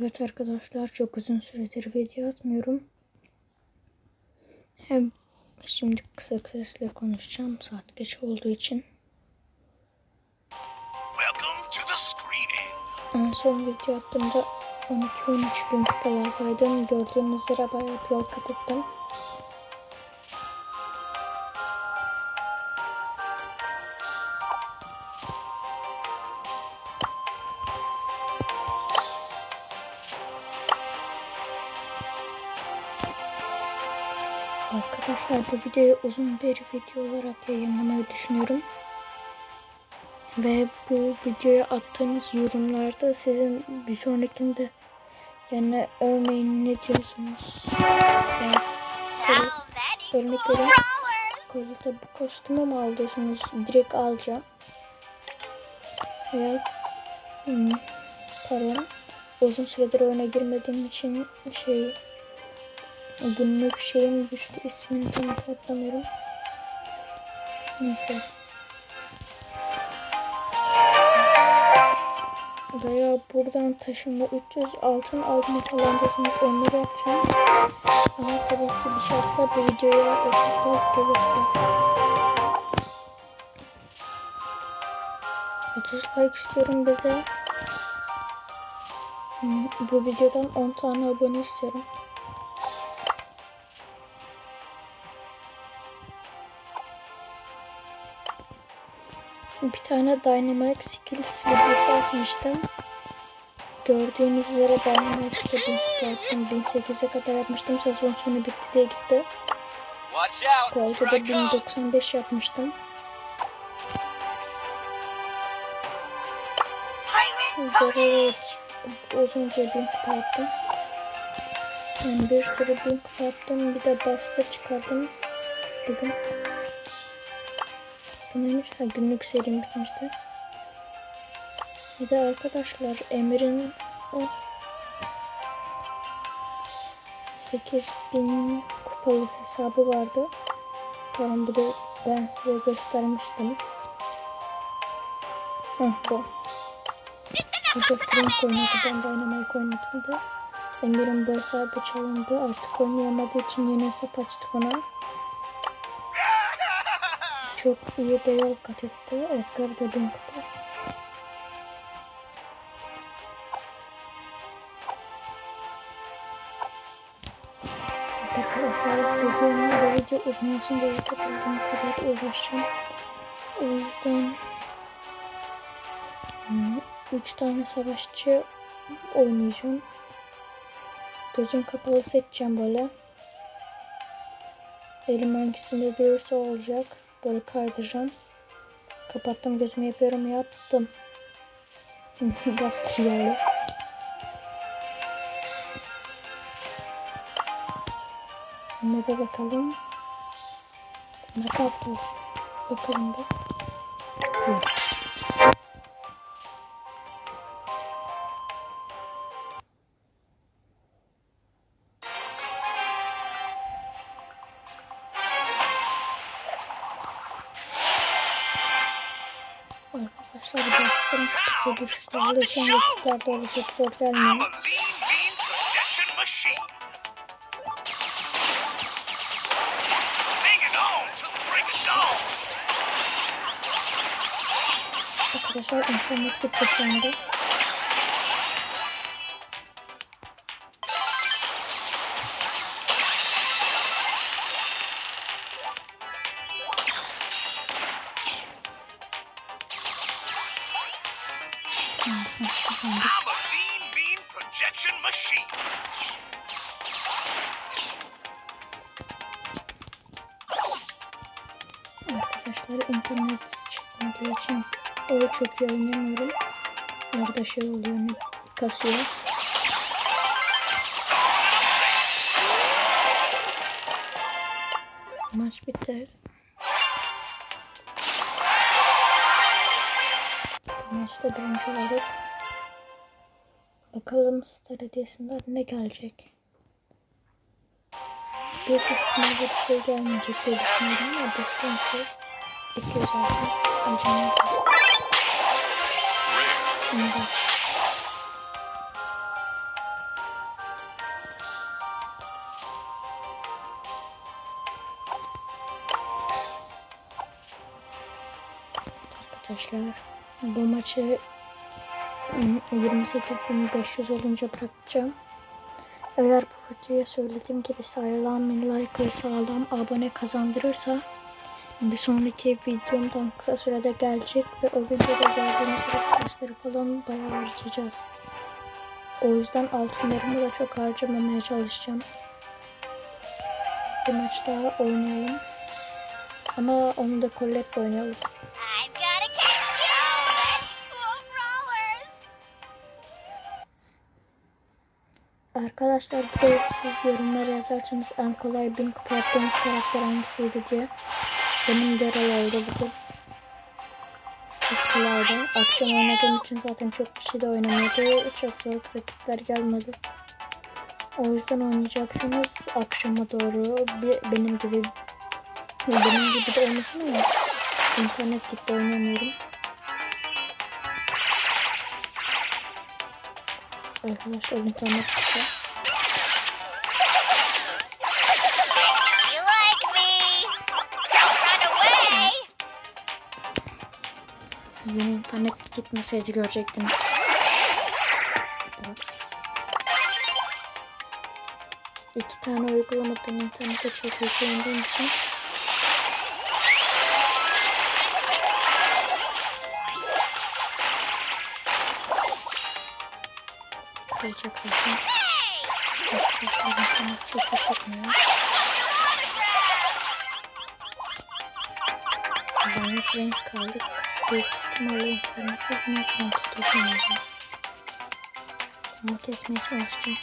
Evet arkadaşlar çok uzun süredir video atmıyorum. Hem şimdi kısık sesle konuşacağım saat geç olduğu için. En son video attığımda 12-13 gün kupalardaydım. Gördüğünüz üzere bayağı bir yol kat ettim. Arkadaşlar bu videoyu uzun bir video olarak yayınlamayı düşünüyorum. Ve bu videoya attığınız yorumlarda sizin bir sonrakinde yani örneğin ne diyorsunuz? Yani örnek verin. Kolyede bu kostümü mü alıyorsunuz? Direkt alacağım. Veya hmm, pardon. Uzun süredir oyuna girmediğim için şey günlük şeyim düştü. ismini tam hatırlamıyorum. Neyse. Veya buradan taşımda 300 altın almayı falan diyorsanız onları yapacağım. Ama tabii ki bir şartla bu videoya 30 like gelirse. 30 like istiyorum bir de. Hmm, Bu videodan 10 tane abone istiyorum. Bir tane Dynamite Skills videosu atmıştım. Gördüğünüz üzere Dynamite'de 1000 kupa yaptım. 1008'e kadar yapmıştım. Sezon sonu bitti diye gitti. Watch out. Kolda Here I da come. 1095 yapmıştım. Böyle uzunca 1000 kupa yaptım. Yani bir sürü 1000 kupa yaptım. Bir de bastı çıkardım. Dedim. Bu neymiş? Ha, günlük serim bitmişti. Bir de arkadaşlar Emir'in o 8000 kupalı hesabı vardı. Tamam bu da ben size göstermiştim. Heh bu. Burada Frank oynadı. Ben Dynamite oynadım da. Emir'in bu hesabı çalındı. Artık oynayamadığı için yeni hesap açtık ona. Çok iyi de yol kat etti. Edgar bin kupa. Arkadaşlar bu video uzun olsun diye yapabildiğim kadar uğraşacağım. O yüzden 3 tane savaşçı oynayacağım. Gözüm kapalı seçeceğim böyle. Elim hangisinde durursa olacak. Böyle kaydıracağım. Kapattım gözümü yapıyorum yaptım. Bastırıyor. Map'e bakalım. Ne kaptı Bakalım bir. Yok. Machine. Hanging on till the break of dawn. Arkadaşlar internet gitti internet çıkmadığı için o çok iyi oynamıyorum. Orada şey oluyor ne kasıyor. Maç biter. Maçta birinci olduk. Bakalım Star Hediyesi'nden ne gelecek. Büyük ihtimalle bir şey gelmeyecek diye düşünüyorum ama distansı 2 Arkadaşlar bu maçı 28.500 olunca bırakacağım. Eğer bu videoya söylediğim gibi sağlam like ve sağlam abone kazandırırsa bir sonraki videomdan kısa sürede gelecek ve o videoda gördüğünüz gibi taşları falan bayağı harcayacağız. O yüzden altınlarımı da çok harcamamaya çalışacağım. Bir maç daha oynayalım. Ama onu da Colette'le oynayalım. Arkadaşlar bir de siz yorumlara yazarsanız en kolay bin kupa yaptığınız karakter hangisiydi diye. Benim Daryl oldu bugün. Kolaydı. Akşam oynadığım için zaten çok kişi de oynamıyordu. Çok zor rakipler gelmedi. O yüzden oynayacaksınız akşama doğru. Bir, benim gibi benim gibi de olmasın ama internet gitti oynamıyorum. Arkadaşlar internet gitti. Siz benim internet gitmeseydi görecektiniz. Evet. İki tane uygulamadan internete çok yüklendiğim için kalacak zaten. Çok iyi çekmiyor. Ben renk kaldık. Büyük ihtimalle internet yüzünden renk kesemeyeceğim. Ama kesmeye çalıştım.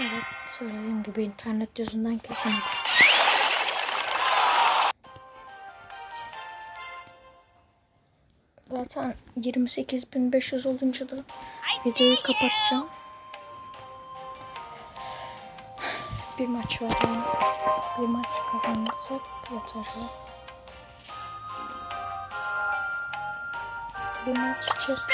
Evet söylediğim gibi internet yüzünden kesemedim. Zaten 28.500 olunca da videoyu kapatacağım. Bir maç var yani. Bir maç kazanırsak yeterli. Bir maç chest.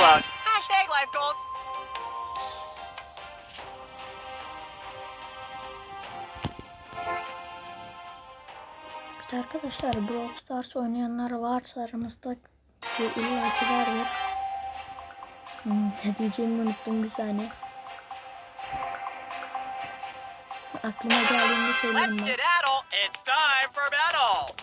Look. Hashtag life goals. Bir de arkadaşlar Brawl Stars oynayanlar varsa aramızda ki illa ki vardır. Hmm, ne diyeceğimi unuttum bir saniye. Aklıma geldiğinde söylerim ben. It's time for battle.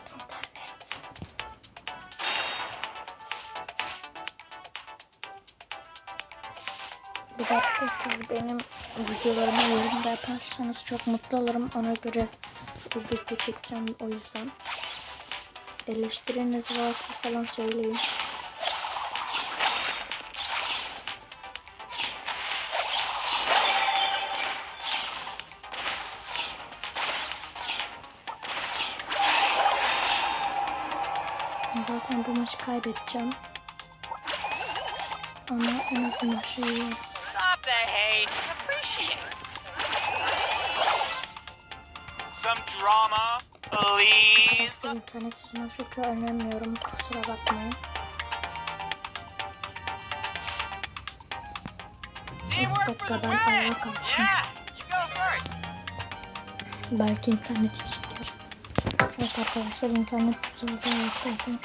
Bir arkadaşlar benim videolarıma yorum yaparsanız çok mutlu olurum. Ona göre video çekeceğim o yüzden. Eleştiriniz varsa falan söyleyin. Zaten bu maçı kaybedeceğim. Ama en azından şey Stop the hate. Appreciate it. Some drama, please. İnternet yüzünden çok oynamıyorum. Kusura bakmayın. Teamwork dakika, for the ben win. ayağa kalktım. Yeah, you go first. Belki internet çeker. Evet arkadaşlar internet düzeldi. Evet, zaten.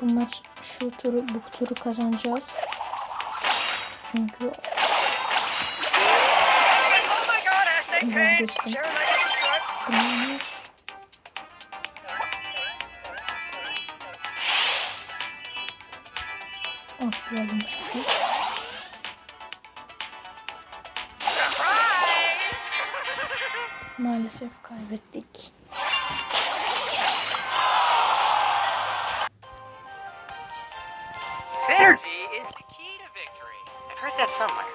Bu maç şu turu bu turu kazanacağız. Çünkü Oh my god, atlayalım şimdi. Maalesef kaybettik. Synergy is the key to victory. I've heard that somewhere.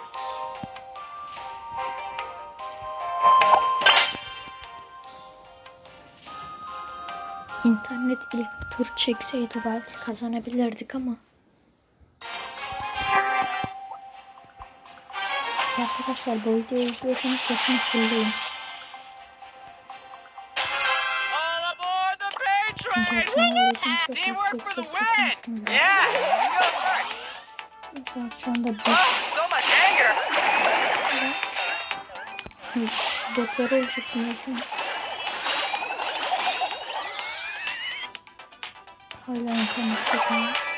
İnternet ilk tur çekseydi belki kazanabilirdik ama. Win! konuşmuyor. Yeah, you go first. Saat şu anda botları olacaktım resmen. Hala internet çekmiyor.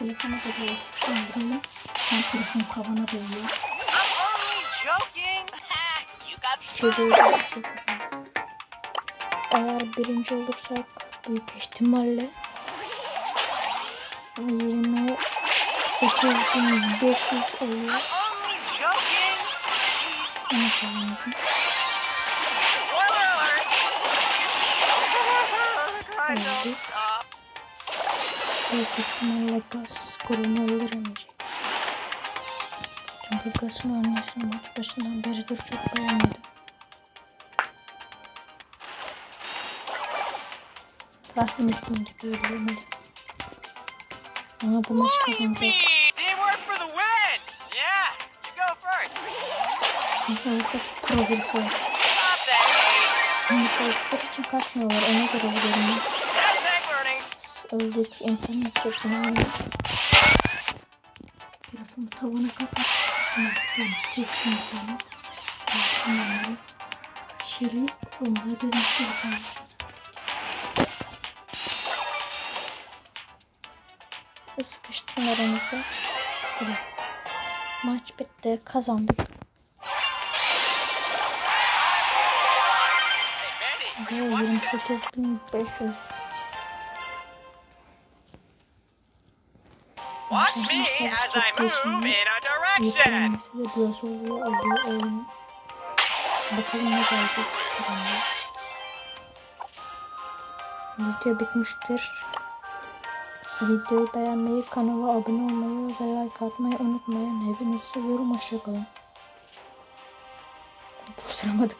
Telefona da değiyor. Sen telefon kavana değiyor. I'm only joking! you got Çeviriyor. Eğer birinci olursak büyük ihtimalle 28.500 oluyor. Onu Oldu. Büyük ihtimalle gaz koronu öldüremeyecek. Çünkü gazın oynayışını maç başından beridir çok beğenmedim. Tahmin ettiğim gibi öldüremedim. Ama bu maç. Çünkü orada progresi oldukları için kaçmıyorlar. Ona göre vuruyorum. Öldük. internet. Aynen. Telefonu tavana kapattım. Artık çektim sana. Telefonları. Şeli. Onlara dedim ki Sıkıştım aramızda. Evet. Maç bitti. Kazandık. Ve Mandy, you watching this? 28.500 Watch me as I move in a direction. Biraz oluyor oluyor oyun. Bakalım ne gelecek. Video bitmiştir. Videoyu beğenmeyi, kanala abone olmayı ve like atmayı unutmayın. Hepinizi seviyorum. Hoşçakalın. Kusturamadık.